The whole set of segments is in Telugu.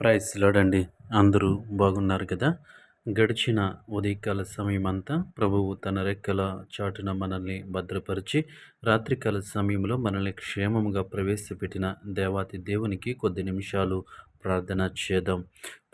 ప్రైస్ లోడండి. అందరూ బాగున్నారు కదా? గడిచిన ఉదయకాల సమయమంతా ప్రభువు తన రెక్కల చాటున మనల్ని భద్రపరిచి రాత్రికాల సమయంలో మనల్ని క్షేమముగా ప్రవేశపెట్టిన దేవాతి దేవునికి కొద్ది నిమిషాలు ప్రార్థన చేద్దాం.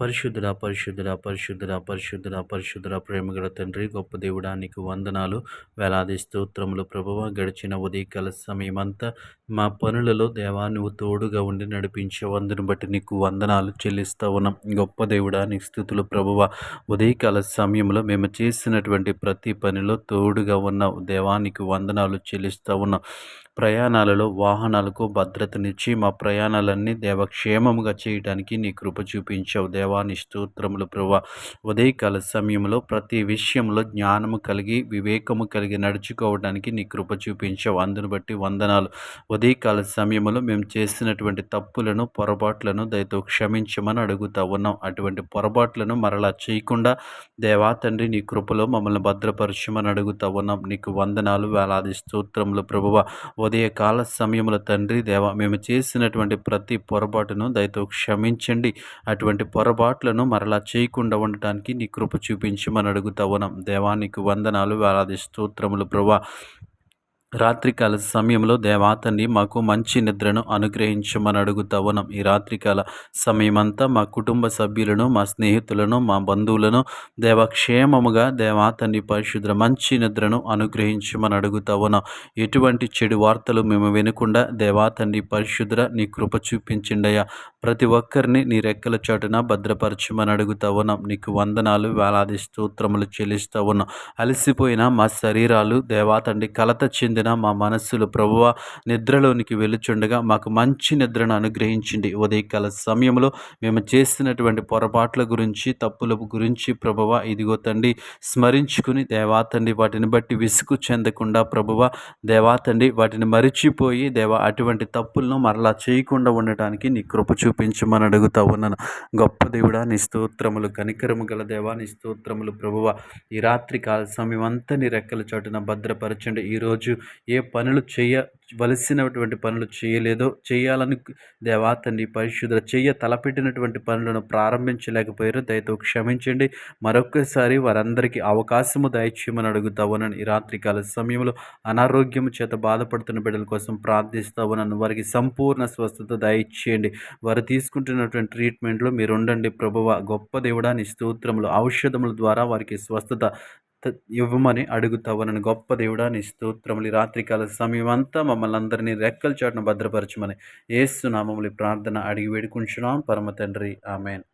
పరిశుద్ధుల పరిశుద్ధుల పరిశుద్ధుల పరిశుద్ధుల పరిశుద్ధుల ప్రేమగల తండ్రి గొప్ప దేవుడా నీకు వందనాలు వేలాది స్తోత్రములు ప్రభువ. గడిచిన ఉదయకాల సమయమంతా మా పనులలో దేవా నువ్వు తోడుగా ఉండి నడిపించే వందను బట్టి నీకు వందనాలు చెల్లిస్తా ఉన్నాం. గొప్ప దేవుడా నీ స్థుతులు ప్రభువ. ఉదయకాల సమయంలో మేము చేసినటువంటి ప్రతి పనిలో తోడుగా ఉన్న దేవానికి వందనాలు చెల్లిస్తూ ఉన్నాం. ప్రయాణాలలో వాహనాలకు భద్రతనిచ్చి మా ప్రయాణాలన్నీ దేవక్షేమముగా చేయడానికి నీ కృప చూపించావు. దేవాని స్తోత్రములు ప్రభా ఉదయకాల సమయంలో ప్రతి విషయంలో జ్ఞానము కలిగి వివేకము కలిగి నడుచుకోవడానికి నీ కృప చూపించావు. అందును బట్టి వందనాలు. ఉదయకాల సమయంలో మేము చేసినటువంటి తప్పులను పొరపాట్లను దయతో క్షమించమని అడుగుతా ఉన్నాం. అటువంటి పొరపాట్లను మరలా చేయకుండా దేవా తండ్రి నీ కృపలో మమ్మల్ని భద్రపరచమని అడుగుతా ఉన్నాం. నీకు వందనాలు వేలాది స్తోత్రములు ప్రభువ ఉదయకాల సమయంలో తండ్రి దేవ మేము చేసినటువంటి ప్రతి పొరపాటును దయతో క్షమించండి. అటువంటి పొరపాట్లను మరలా చేయకుండా ఉండటానికి నీ కృప చూపించమని అడుగుతా ఉన్నాం. దేవానికి వందనాలు వేలాది స్తోత్రములు ప్రభా. రాత్రికాల సమయంలో దేవాతని మాకు మంచి నిద్రను అనుగ్రహించమని అడుగుతా ఉన్నాం. ఈ రాత్రికాల సమయమంతా మా కుటుంబ సభ్యులను మా స్నేహితులను మా బంధువులను దేవక్షేమముగా దేవాతని పరిశుద్ర మంచి నిద్రను అనుగ్రహించమని అడుగుతా ఉన్నాం. ఎటువంటి చెడు వార్తలు మేము వినకుండా దేవాతని పరిశుద్ర నీ కృప చూపించిండయ్యా ప్రతి ఒక్కరిని నీ రెక్కల చాటున భద్రపరచమని అడుగుతా ఉన్నాం. నీకు వందనాలు వేలాది స్తోత్రములు చెల్లిస్తూ ఉన్నాం. అలసిపోయిన మా శరీరాలు దేవాతండి కలత చెందిన దిన మా మనస్సులు ప్రభువ నిద్రలోనికి వెళ్ళుచుండగా మాకు మంచి నిద్రను అనుగ్రహించింది ఉదయకాల సమయంలో మేము చేసినటువంటి పొరపాట్ల గురించి తప్పుల గురించి ప్రభువ ఇదిగో తండ్రి స్మరించుకుని దేవాతండి వాటిని బట్టి విసుగు చెందకుండా ప్రభువ దేవాతండి వాటిని మరిచిపోయి దేవా అటువంటి తప్పులను మరలా చేయకుండా ఉండటానికి నీ కృప చూపించమని అడుగుతా ఉన్నాను. గొప్ప దేవుడా నీ స్తోత్రములు కనికరము గల దేవా నీ స్తోత్రములు ప్రభువ. ఈ రాత్రి కాల సమయం అంతా నీ రెక్కల చోటున భద్రపరచండి. ఈరోజు ఏ పనులు చేయవలసినటువంటి పనులు చేయలేదో చేయాలని దేవా తండ్రి పరిశుద్ధ చెయ్య తలపెట్టినటువంటి పనులను ప్రారంభించలేకపోయారు దయతో క్షమించండి. మరొకసారి వారందరికీ అవకాశము దయచేయమని అడుగుతావునని ఈ రాత్రికాల సమయంలో అనారోగ్యం చేత బాధపడుతున్న బిడ్డల కోసం ప్రార్థిస్తావునని వారికి సంపూర్ణ స్వస్థత దయచేయండి. వారు తీసుకుంటున్నటువంటి ట్రీట్మెంట్లో మీరు ఉండండి ప్రభువ గొప్ప దేవుడా నీ స్తోత్రములు ఔషధముల ద్వారా వారికి స్వస్థత ఇవ్వమని అడుగుతావనని గొప్ప దేవుడా నీ స్తోత్రములు రాత్రికాల సమయం అంతా మమ్మల్ని అందరినీ రెక్కల చాటును భద్రపరచమని ఏస్తున్నామములు ప్రార్థన అడిగి వేడుకుంటున్నాం. పరమ తండ్రి. ఆమెన్.